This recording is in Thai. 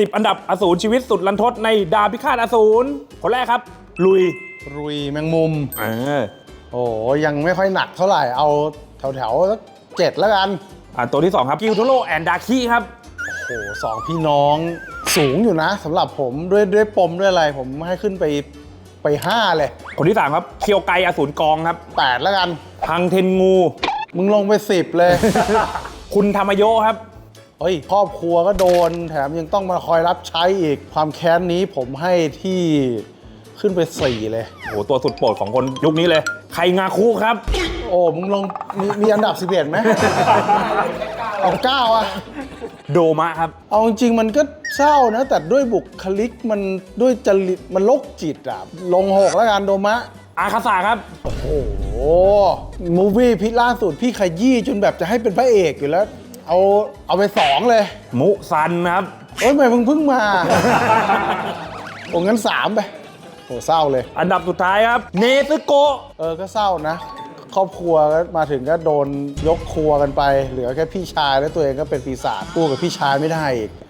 10 อันดับอสูรชีวิตสุดลันทดในดาบพิฆาตอสูรคนแรกครับ ลุยรุยแมงมุม เออโอ้ยังไม่ค่อยหนักเท่าไหร่เอาแถวแถวๆสักเจ็ดแล้วกัน อ่าตัวที่ 2 ครับกิลโทโรแอนดาคิครับ โอ้โหสองพี่น้องสูงอยู่นะสำหรับผมด้วยด้วยปมด้วยอะไร ผมให้ขึ้นไปไปห้าเลยคนที่ 3 ครับเคียวไกอสูรกองครับ แปดแล้วกัน พังเทนงู มึงลงไปสิบเลย คุณธรรมโยครับ เฮ้ยครอบครัวก็โดน แถมยังต้องมาคอยรับใช้อีก ความแค้นนี้ผมให้ที่ขึ้นไปสี่เลยโอ้โหตัวสุดโปรดของคนยุคนี้เลย ใครงาคุครับ โอ้ มึงลงมีมีอันดับ11ไหม เอาเก้าอะ โดมะครับ เอาจริงๆมันก็เศร้านะ แต่ด้วยบุคลิกมันด้วยจริตมันโรคจิตอะลงหกแล้วกันโดมะ อาคาสาครับ โอ้โหมูวี่พี่ล่าสุดพี่ขยี้จนแบบจะให้เป็นพระเอกอยู่แล้ว เอาเอาไปสองเลยมุซันครับ โอ้ยทำไมเพิ่งเพิ่งมา โอ้งั้นสามไปโอ้เศร้าเลย อันดับสุดท้ายครับ เนซึโกะเออก็เศร้านะ ครอบครัวก็มาถึงก็โดนยกครัวกันไป เหลือแค่พี่ชายแล้วตัวเองก็เป็นปีศาจสู้กับพี่ชายไม่ได้อีก